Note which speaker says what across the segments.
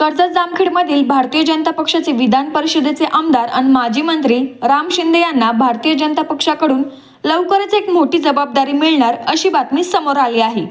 Speaker 1: कर्जत जामखेडमधील भारतीय जनता पक्षाचे विधान परिषदेचे आमदार आणि माजी मंत्री राम शिंदे यांना भारतीय जनता पक्षाकडून लवकरच एक मोठी जबाबदारी मिळणार अशी बातमी समोर आली आहे.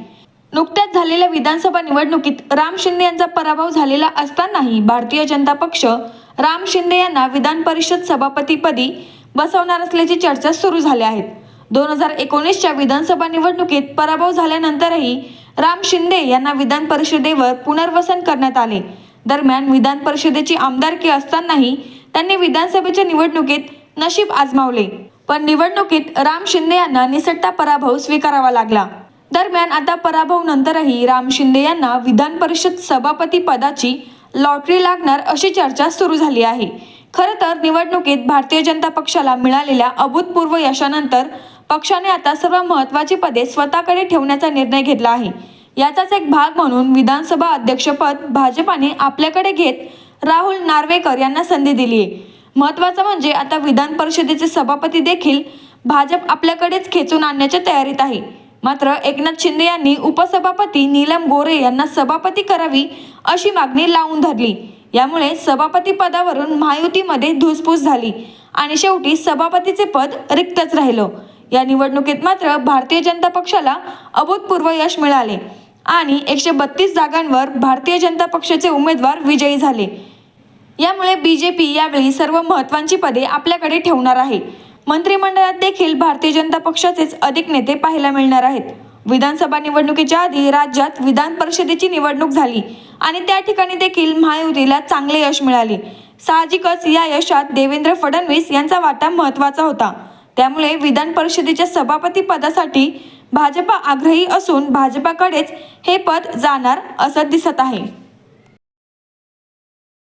Speaker 1: नुकत्याच झालेल्या विधानसभा निवडणुकीत राम शिंदे यांचा पराभव झालेला असतानाही भारतीय जनता पक्ष राम शिंदे यांना विधान परिषद सभापतीपदी बसवणार असल्याची चर्चा सुरू झाल्या आहेत दोन हजार एकोणीसच्या विधानसभा निवडणुकीत पराभव झाल्यानंतरही राम शिंदे यांना विधान परिषदेवर पुनर्वसन करण्यात आले. दरम्यान विधान परिषदेची आमदारकी असतानाही त्यांनी विधानसभेच्या निवडणुकीत नशीब आजमावले. पण निवडणुकीत राम शिंदे यांना निसटता पराभव स्वीकारावा लागला. दरम्यान आता पराभव नंतरही राम शिंदे यांना विधान परिषद सभापती पदाची लॉटरी लागणार अशी चर्चा सुरू झाली आहे. खरं तर निवडणुकीत भारतीय जनता पक्षाला मिळालेल्या अभूतपूर्व यशानंतर पक्षाने आता सर्व महत्त्वाची पदे स्वतःकडे ठेवण्याचा निर्णय घेतला आहे. याचाच एक भाग म्हणून विधानसभा अध्यक्षपद भाजपाने आपल्याकडे घेत राहुल नार्वेकर यांना संधी दिली आहे. महत्त्वाचं म्हणजे आता विधान परिषदेचे सभापती देखील भाजप आपल्याकडेच खेचून आणण्याच्या तयारीत आहे. मात्र एकनाथ शिंदे यांनी उपसभापती नीलम गोरे यांना सभापती करावी अशी मागणी लावून धरली. यामुळे सभापती पदावरून महायुतीमध्ये धुसफूस झाली आणि शेवटी सभापतीचे पद रिक्तच राहिलं. या निवडणुकीत मात्र भारतीय जनता पक्षाला अभूतपूर्व यश मिळाले. आणि एकशे बत्तीस जागांवर भारतीय जनता पक्षाचे उमेदवार विजयी झाले. यामुळे बी जे पी यावेळी सर्व महत्वाची पदे आपल्याकडे ठेवणार आहे. मंत्रिमंडळात देखील भारतीय जनता पक्षाचेच अधिक नेते पाहायला मिळणार आहेत. विधानसभा निवडणुकीच्या आधी राज्यात विधान परिषदेची निवडणूक झाली आणि त्या ठिकाणी देखील महायुतीला चांगले यश मिळाले. साहजिकच या यशात देवेंद्र फडणवीस यांचा वाटा महत्त्वाचा होता. त्यामुळे विधान परिषदेच्या सभापती पदासाठी भाजपा आग्रही असून भाजपाकडेच हे पद जाणार असं दिसत आहे.